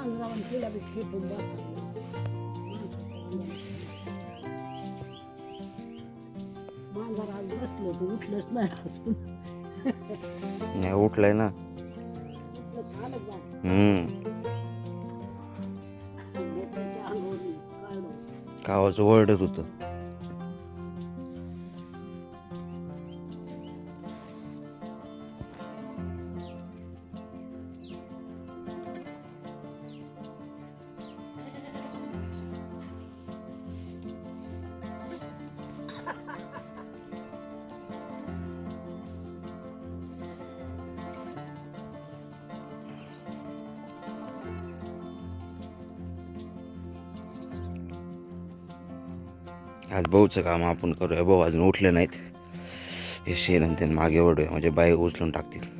मांजरावर तिला बी खेटून बसतात. मांजर आज बसलं तर उठलंच नाही उठलंय ना. गावाचं ओरडत होतं आज भाऊचं काम आपण करूया. भाऊ अजून उठले नाहीत. हे शेण आणि त्यांनी मागे ओढूया. म्हणजे बाई उचलून टाकतील.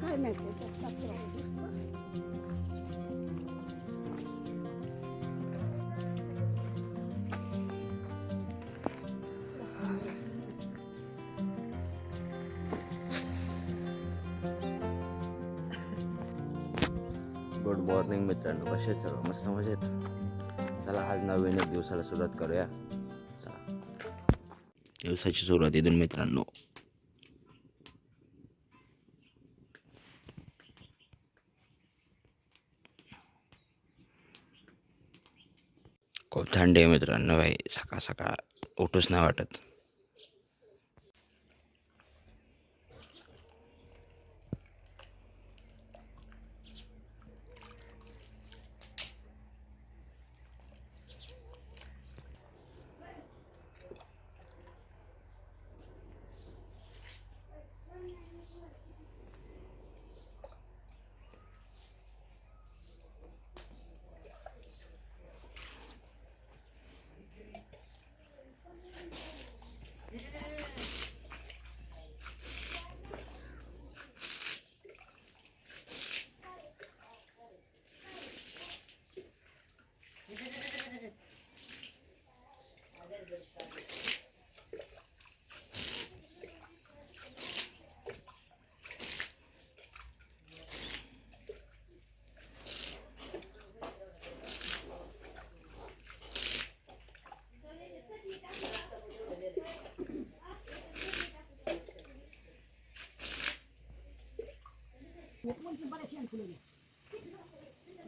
काय नाही गुड मॉर्निंग मित्रांनो. कसे सर्व मस्त मजेत? चला आज नवीन एक दिवसाला सुरुवात करूया. चला. दिवसाची सुरुवात इथून मित्रांनो. खूप थंडी आहे मित्रांनो भाई. सकाळ सकाळ उठूच नाही वाटत. म्हणजे बऱ्याचशी आणि फुलं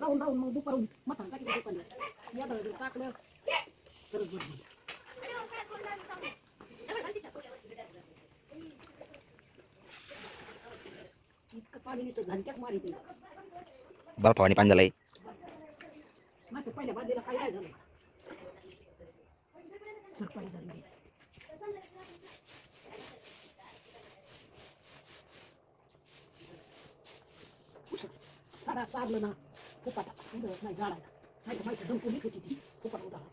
राहून राहून मग दुपारून मथान टाकीचं दुकानात या दळलं टाकलं तरच बरं इतकं पाणी येतं घंट्यात मारित बाप पाणी पाणी झालंय. माझ्या पहिल्या बाजूला काय काय झालं. सरपाई झाली साडा सारलं ना फुपाटा उडत नाही जाळायला नाही तर माहिती दमकून येत होती ती फुपाट उडाला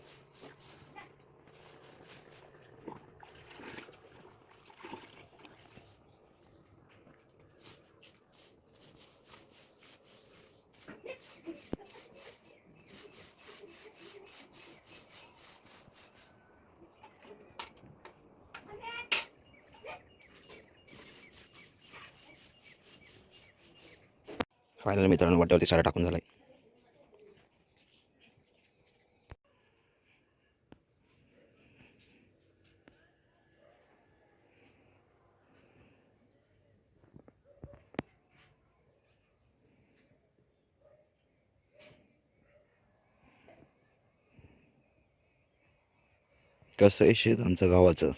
फायनल मित्रांनो वाट्यावरती सारा टाकून झाला आहे कसं आहे शेत आमचं गावाचं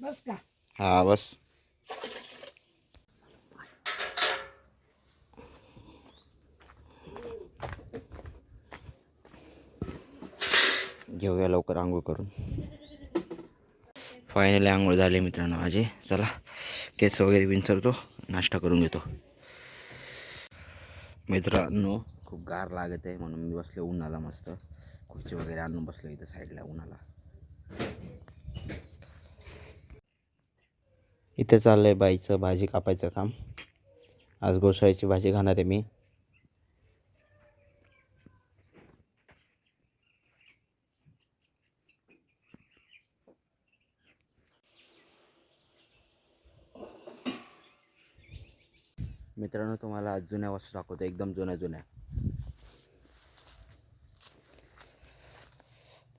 बस का हा बस. घेऊया लवकर आंघोळ करून. फायनली आंघोळ झाली मित्रांनो माझे. चला केस वगैरे विंचरतो नाश्ता करून घेतो. मित्रांनो खूप गार लागत आहे म्हणून मी बसले उन्हाला मस्त. खुर्ची वगैरे आणून बसलो इथं साईडला उन्हाला. इथे चाललं आहे बाईचं भाजी कापायचं काम. आज गोसाळीची भाजी खाणार आहे मी. मित्रांनो तुम्हाला आज जुन्या वस्तू दाखवतो एकदम जुन्या जुन्या.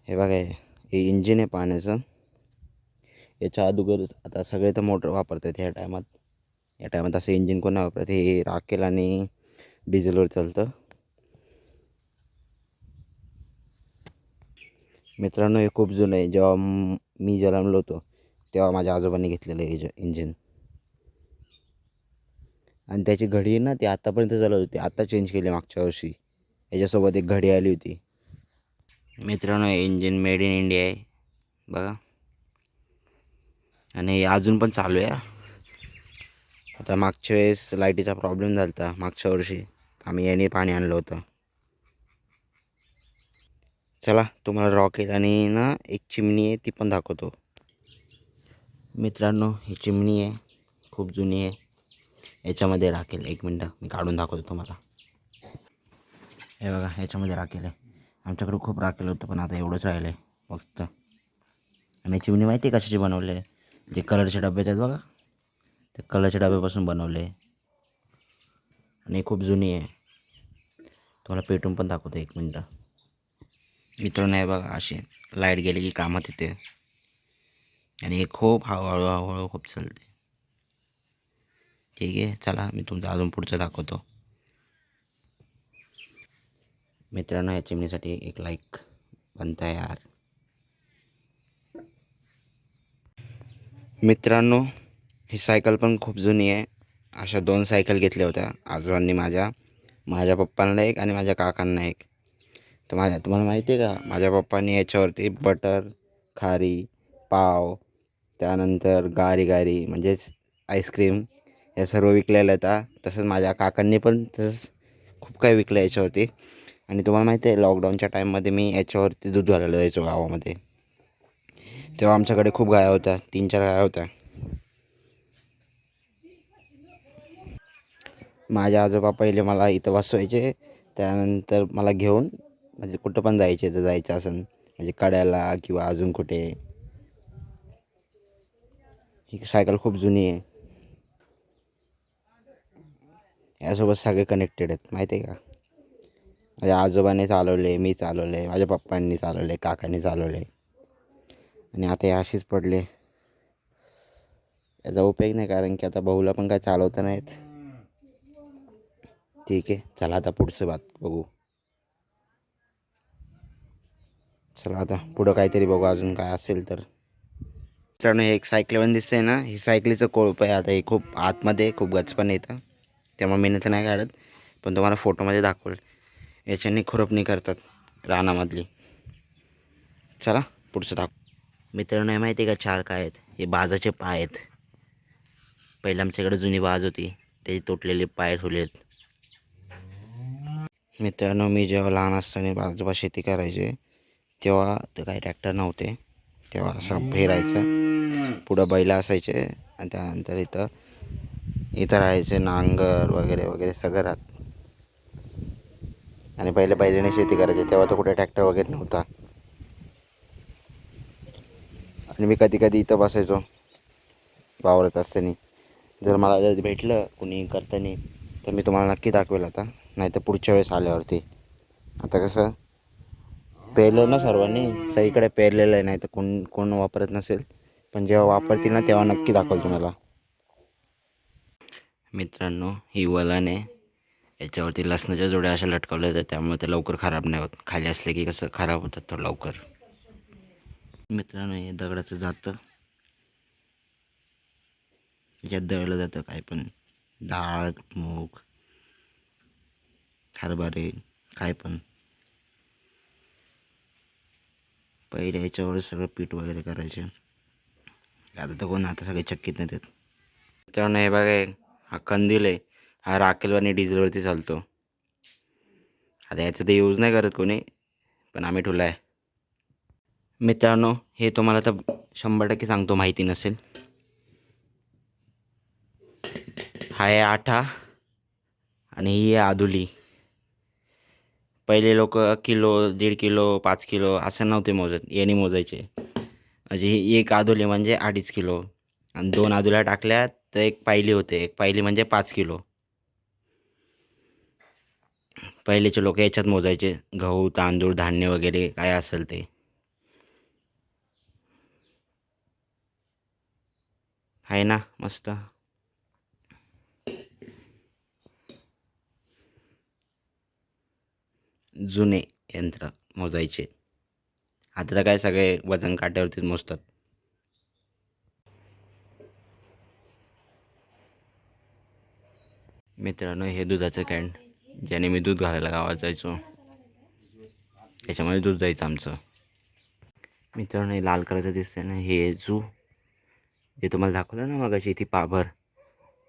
हे बघा हे- हे इंजिन आहे पाण्याचं. याच्या अगोदर आता सगळे तर मोटर वापरतात ह्या टायमात. या टायमात असं इंजिन कोण वापरत. हे राखेल आणि डिझेलवर चालतं. मित्रांनो हे खूप जुनं आहे. जेव्हा मी जन्मलो होतो तेव्हा माझ्या आजोबांनी घेतलेलं आहे हे इंजिन आणि त्याची घडी आहे ना ती आत्तापर्यंत चालत होती. आत्ता चेंज केली मागच्या वर्षी. याच्यासोबत एक घडी आली होती. मित्रांनो इंजिन मेड इन इंडिया आहे. बघा. आणि अजून पण चालू आहे. आता मागच्या वेळेस लाईटीचा प्रॉब्लेम झाला होता मागच्या वर्षी आम्ही याने पाणी आणलं होतं. चला तुम्हाला रॉकेट आणि ना एक चिमणी आहे ती पण दाखवतो. मित्रांनो ही चिमणी आहे खूप जुनी आहे. याच्यामध्ये राखेल. एक मिनटं मी काढून दाखवतो तुम्हाला. हे बघा ह्याच्यामध्ये राखेल आहे. आमच्याकडे खूप राखेल होतं पण आता एवढंच राहिलं आहे फक्त आणि चिमणी माहिती आहे कशाची बनवले आहे? जे कलरचे डबे आहेत बघा ते कलरच्या डब्यापासून बनवले. आणि खूप जुनी आहे. तुम्हाला पेटून पण दाखवतो एक मिनटं. मित्रांनो हे बघा असे लाइट गेली की कामात येते आणि हे खूप हळूहळू हळूहळू खूप चालते. ठीक आहे चला मी तुमचं अजून पुढचं दाखवतो. मित्रांनो या चिमणीसाठी एक लाईक बनता यार. मित्रांनो ही सायकल पण खूप जुनी आहे. अशा दोन सायकल घेतल्या होत्या आजोबांनी माझ्या माझ्या पप्पांना एक आणि माझ्या काकांना एक. तर माझ्या तुम्हाला माहिती आहे का माझ्या पप्पांनी याच्यावरती बटर खारी पाव त्यानंतर गारी गारी म्हणजेच आईस्क्रीम या सर्व विकलेल्या होत्या तसंच माझ्या काकांनी पण तसंच खूप काही विकलं याच्यावरती. आणि तुम्हाला माहिती आहे लॉकडाऊनच्या टाईममध्ये मी याच्यावरती दूध घालायला जायचो गावामध्ये. तेव्हा आमच्याकडे खूप गाया होत्या. तीन चार गाया होत्या. माझ्या आजोबा पहिले मला इथं बसवायचे. त्यानंतर मला घेऊन म्हणजे कुठं पण जायचे तर जायचं असेल म्हणजे कड्याला किंवा अजून कुठे. ही सायकल खूप जुनी आहे. यासोबत सगळे कनेक्टेड आहेत माहिती आहे का? माझ्या आजोबाने चालवले मी चालवले माझ्या पप्पांनी चालवले काकांनी चालवले. आणि आता हे अशीच पडले. याचा उपयोग नाही कारण की आता भाऊला पण काय चालवता नाहीत. ठीक आहे चला आता पुढचं बात बघू. चला आता पुढं काहीतरी बघू अजून काय असेल तर. मित्रांनो हे एक सायकलीवर दिसतंय ना ही सायकलीचं कोळप आहे. आता हे खूप आतमध्ये खूप गच पण येतं. त्यामुळे मेहनत नाही काढत पण तुम्हाला फोटोमध्ये दाखवेल. याच्याने खुरपणी करतात रानामधली. चला पुढचं दाखव. मित्रांनो हे माहिती आहे का? चार काय आहेत. हे बाजाचे पाय आहेत. पहिले आमच्याकडे जुनी बाज होती. त्याचे तुटलेले पाय ठेवलेत. मित्रांनो मी जेव्हा लहान असताना बाजूबा शेती करायचे तेव्हा ते काही ट्रॅक्टर नव्हते. तेव्हा असं फिरायचं. पुढं बैल असायचे आणि त्यानंतर इथं इथं राहायचे नांगर वगैरे वगैरे सगळं राहत. आणि पहिले बैलाने शेती करायची. तेव्हा तर कुठे ट्रॅक्टर वगैरे नव्हता. आणि मी कधी कधी इथं बसायचो. वावरत असताना. जर मला जर भेटलं कुणी करताना तर मी तुम्हाला नक्की दाखवेल आता. नाही तर पुढच्या वेळेस आल्यावरती. आता कसं? पेरलं ना सर्वांनी? सगळीकडे पेरलेलं आहे नाही तर कोण कोण वापरत नसेल. पण जेव्हा वापरतील ना तेव्हा नक्की दाखवेल तुम्हाला. मित्रांनो ही वलाने याच्यावरती लसणाच्या जोड्या अशा लटकवल्या जातात त्यामुळे ते लवकर खराब नाही होत. खाली असले की कसं? खराब होतात तो लवकर. मित्रांनो हे दगडाचं जातं. याच्यात दळलं जातं काय पण. डाळ मूग हरभरे काय पण. पहिले याच्यावर सगळं पीठ वगैरे करायचे. आता तर कोण आता सगळे चक्कीत नाही देत मित्रांनो हे बघा हा कंदील आहे. हा राखेलवर आणि डिझेलवरती चालतो. आता याचा ते यूज नाही करत कोणी पण आम्ही ठेवला आहे मित्रांनो हे तुम्हाला तर शंभर टक्के सांगतो माहिती नसेल. हा आहे आठा आणि ही आहे आदुली पहिले लोक किलो दीड किलो पाच किलो असं नव्हते मोजत याने मोजायचे. म्हणजे ही एक आदुली म्हणजे अडीच किलो. आणि दोन आदुल्या टाकल्या तर एक पायली होते. एक पायली म्हणजे पाच किलो. पहिलेचे लोक याच्यात मोजायचे गहू तांदूळ धान्य वगैरे काय असेल ते. आहे ना मस्त. जुने यंत्र मोजायचे. आता तर काय सगळे वजन काट्यावरतीच मोजतात. मित्रांनो हे दुधाचं कॅन ज्याने मी दूध घालायला गावात जायचो. त्याच्यामध्ये दूध जायचं आमचं. मित्रांनो हे लाल कलरचं दिसतंय ना हे जू. जे तुम्हाला दाखवलं ना मग ती पाभर.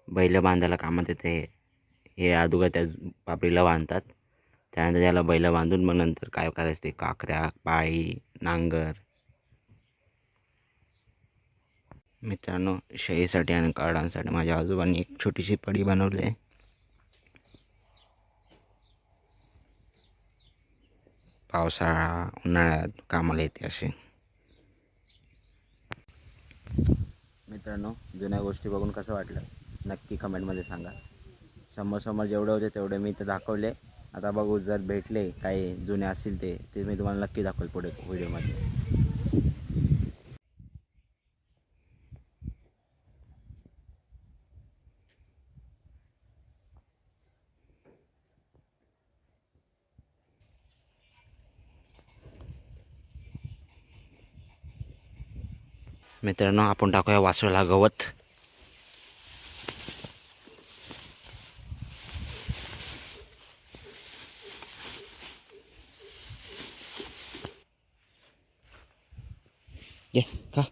बैल बांधायला कामात येते. हे अगोदर त्या पापडीला बांधतात. त्यानंतर त्याला बैल बांधून मग नंतर काय करायचं ते? काकऱ्या पाळी नांगर. मित्रांनो शेळीसाठी आणि काळांसाठी माझ्या आजोबांनी एक छोटीशी पडी बनवली आहे. पावसाळा उन्हाळ्यात कामाला येते असे मित्रांनो जुन्या गोष्टी बघून कसं वाटलं? नक्की कमेंटमध्ये सांगा. समोर समोर जेवढे होते तेवढे मी इथं दाखवले. आता बघू जर भेटले काही जुने असतील ते ते मी तुम्हाला नक्की दाखवेल पुढे व्हिडिओमध्ये. मित्रांनो आपण टाकूया वासळला गवत ये का?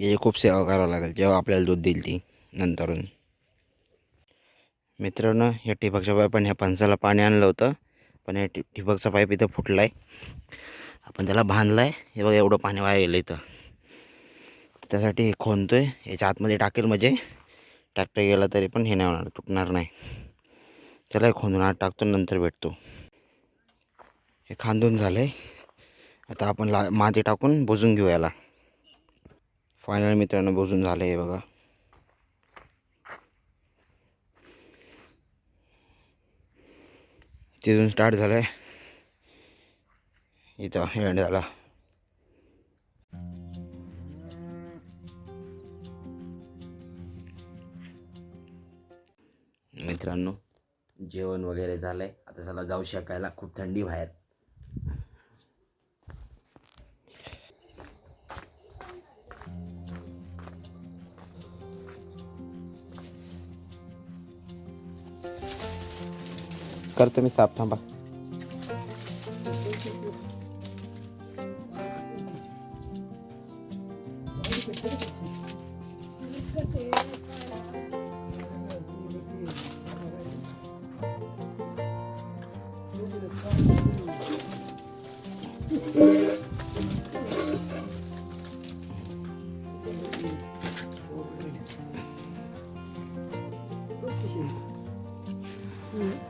याची खूप सेवा करावं लागेल जेव्हा आपल्याला दूध देईल ती नंतरून. मित्रांनो या ठिबकच्या पाईपाने ह्या पणसाला पाणी आणलं होतं पण या ठि ठिबकचा पाईप इथं फुटला आहे आपण त्याला बांधला आहे हे बघा एवढं पाणी वाया गेलं इथं. त्यासाठी हे खोनतो आहे याच्या आतमध्ये टाकेल म्हणजे ट्रॅक्टर गेला तरी पण हे नाही होणार तुटणार नाही. त्याला हे खोंदून आत टाकतो नंतर भेटतो. हे खांदून झालं आहे आता आपण ला माती टाकून बुजून घेऊ याला. फायनल मित्रांनो बुजून झालं आहे बघा. तिथून स्टार्ट झालं आहे इथं एंड झाला मित्रांनो जेवण वगैरे झालं आहे आता चला जाऊ शकायला. खूप थंडी बाहेर. करतो मी साफ थांबा. Mm-hmm.